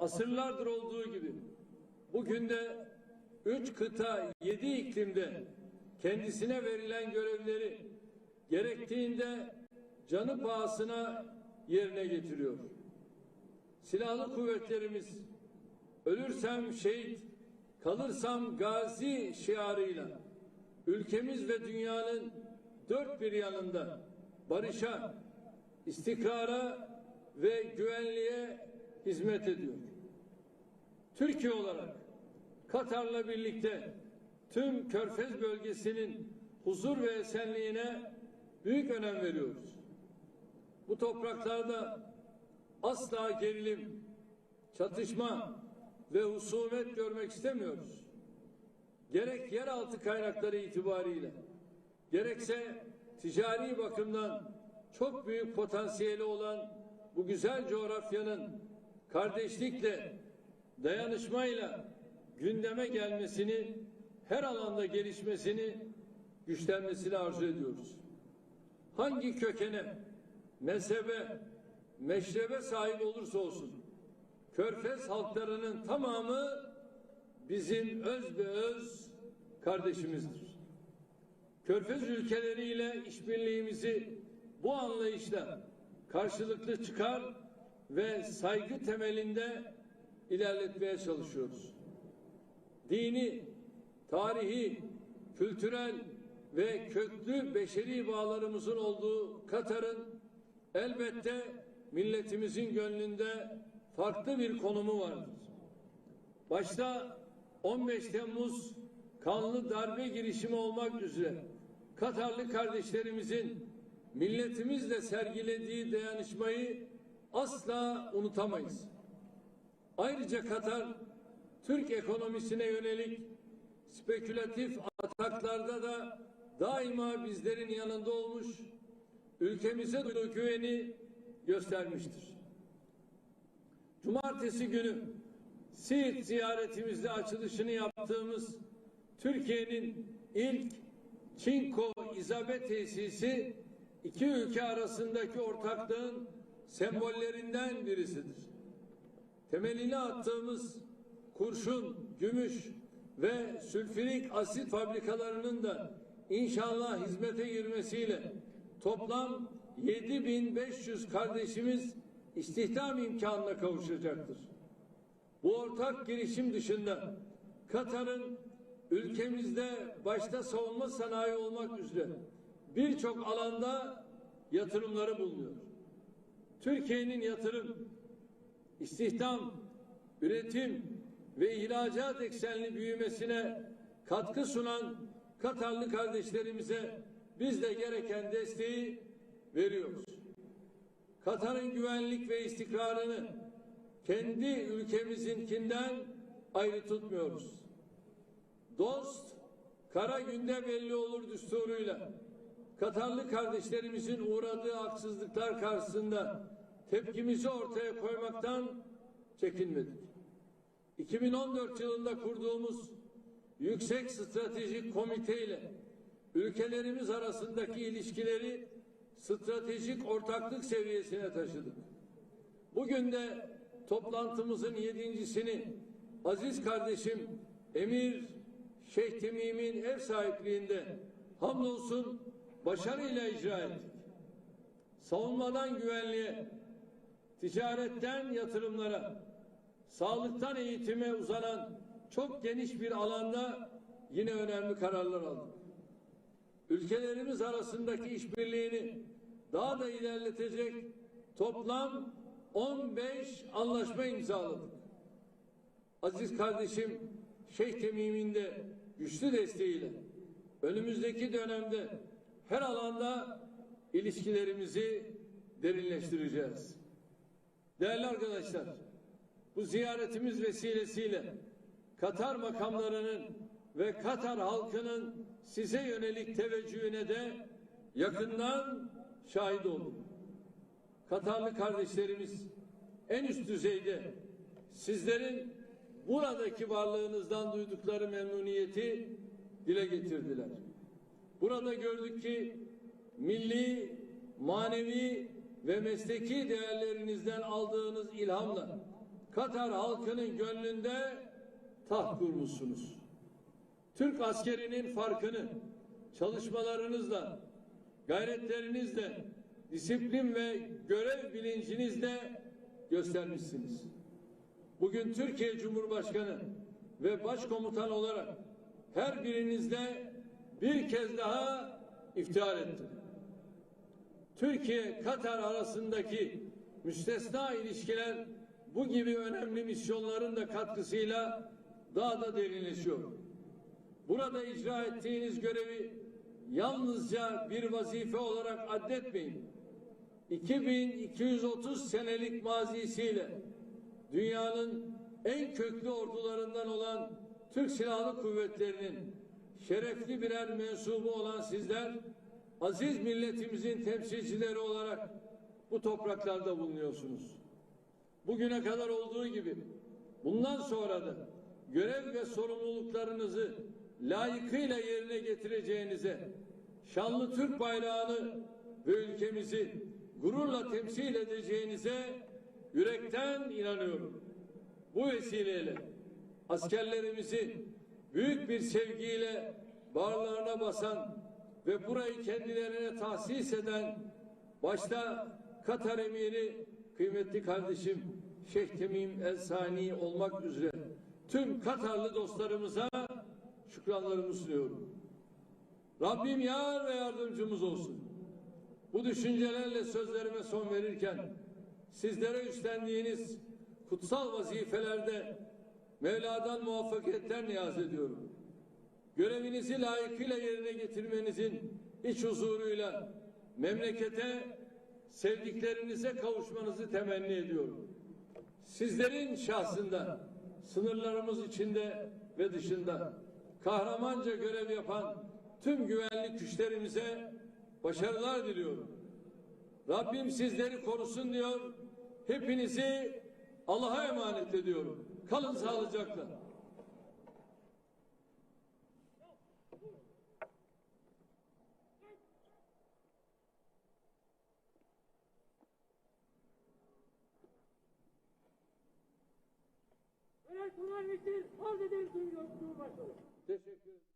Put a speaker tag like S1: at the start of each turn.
S1: asırlardır olduğu gibi bugün de üç kıta yedi iklimde kendisine verilen görevleri gerektiğinde canı pahasına yerine getiriyor. Silahlı kuvvetlerimiz ölürsem şehit, kalırsam gazi şiarıyla ülkemiz ve dünyanın dört bir yanında barışa, istikrara ve güvenliğe hizmet ediyor. Türkiye olarak Katar'la birlikte tüm Körfez bölgesinin huzur ve esenliğine büyük önem veriyoruz. Bu topraklarda asla gerilim, çatışma ve husumet görmek istemiyoruz. Gerek yeraltı kaynakları itibariyle, gerekse ticari bakımdan çok büyük potansiyeli olan bu güzel coğrafyanın kardeşlikle, dayanışmayla gündeme gelmesini, her alanda gelişmesini, güçlenmesini arzu ediyoruz. Hangi kökene, mezhebe, meşrebe sahip olursa olsun, Körfez halklarının tamamı bizim öz be öz kardeşimizdir. Körfez ülkeleriyle işbirliğimizi bu anlayışla karşılıklı çıkar ve saygı temelinde ilerletmeye çalışıyoruz. Dini, tarihi, kültürel ve köklü beşeri bağlarımızın olduğu Katar'ın elbette milletimizin gönlünde farklı bir konumu vardır. Başta 15 Temmuz kanlı darbe girişimi olmak üzere Katarlı kardeşlerimizin milletimizle sergilediği dayanışmayı asla unutamayız. Ayrıca Katar Türk ekonomisine yönelik spekülatif ataklarda da daima bizlerin yanında olmuş, ülkemize duyduğu güveni göstermiştir. Cumartesi günü Siirt ziyaretimizde açılışını yaptığımız Türkiye'nin ilk Çinko İzabet tesisi iki ülke arasındaki ortaklığın sembollerinden birisidir. Temelini attığımız kurşun, gümüş ve sülfürik asit fabrikalarının da inşallah hizmete girmesiyle toplam 7500 kardeşimiz istihdam imkanına kavuşacaktır. Bu ortak girişim dışında Katar'ın ülkemizde başta savunma sanayi olmak üzere birçok alanda yatırımları bulunuyor. Türkiye'nin yatırım, istihdam, üretim ve ihracat eksenli büyümesine katkı sunan Katarlı kardeşlerimize biz de gereken desteği veriyoruz. Katar'ın güvenlik ve istikrarını kendi ülkemizinkinden ayrı tutmuyoruz. Dost kara günde belli olur düsturuyla Katarlı kardeşlerimizin uğradığı haksızlıklar karşısında tepkimizi ortaya koymaktan çekinmedik. 2014 yılında kurduğumuz Yüksek Stratejik Komite ile ülkelerimiz arasındaki ilişkileri stratejik ortaklık seviyesine taşıdık. Bugün de toplantımızın yedincisini aziz kardeşim Emir Şeyh Temim'in ev sahipliğinde hamdolsun başarıyla icra ettik. Savunmadan güvenliğe, ticaretten yatırımlara, sağlıktan eğitime uzanan çok geniş bir alanda yine önemli kararlar aldık. Ülkelerimiz arasındaki işbirliğini daha da ilerletecek toplam 15 anlaşma imzaladık. Aziz kardeşim Şeyh Temim'in de güçlü desteğiyle önümüzdeki dönemde her alanda ilişkilerimizi derinleştireceğiz. Değerli arkadaşlar, bu ziyaretimiz vesilesiyle Katar makamlarının ve Katar halkının size yönelik teveccühüne de yakından şahit oldum. Katarlı kardeşlerimiz en üst düzeyde sizlerin buradaki varlığınızdan duydukları memnuniyeti dile getirdiler. Burada gördük ki milli, manevi ve mesleki değerlerinizden aldığınız ilhamla Katar halkının gönlünde taht kurmuşsunuz. Türk askerinin farkını çalışmalarınızla, gayretlerinizle, disiplin ve görev bilincinizle göstermişsiniz. Bugün Türkiye Cumhurbaşkanı ve Başkomutan olarak her birinizle bir kez daha iftihar ettim. Türkiye-Katar arasındaki müstesna ilişkiler bu gibi önemli misyonların da katkısıyla daha da derinleşiyor. Burada icra ettiğiniz görevi yalnızca bir vazife olarak addetmeyin. 2230 senelik mazisiyle dünyanın en köklü ordularından olan Türk Silahlı Kuvvetleri'nin şerefli birer mensubu olan sizler aziz milletimizin temsilcileri olarak bu topraklarda bulunuyorsunuz. Bugüne kadar olduğu gibi bundan sonra da görev ve sorumluluklarınızı layıkıyla yerine getireceğinize şanlı Türk bayrağını ve ülkemizi gururla temsil edeceğinize yürekten inanıyorum. Bu vesileyle askerlerimizi büyük bir sevgiyle bağırlarına basan ve burayı kendilerine tahsis eden başta Katar emiri kıymetli kardeşim Şeyh Temim El Sani olmak üzere tüm Katarlı dostlarımıza şükranlarımı sunuyorum. Rabbim yar ve yardımcımız olsun. Bu düşüncelerle sözlerime son verirken sizlere üstlendiğiniz kutsal vazifelerde Mevla'dan muvaffakiyetler niyaz ediyorum. Görevinizi layıkıyla yerine getirmenizin iç huzuruyla memlekete sevdiklerinize kavuşmanızı temenni ediyorum. Sizlerin şahsında sınırlarımız içinde ve dışında kahramanca görev yapan tüm güvenlik güçlerimize başarılar diliyorum. Rabbim sizleri korusun diyor. Hepinizi Allah'a emanet ediyorum. Kalın sağlıcakla.
S2: Öğretmenler için arz ederim Cumhurbaşkanı.
S1: Teşekkür ederim.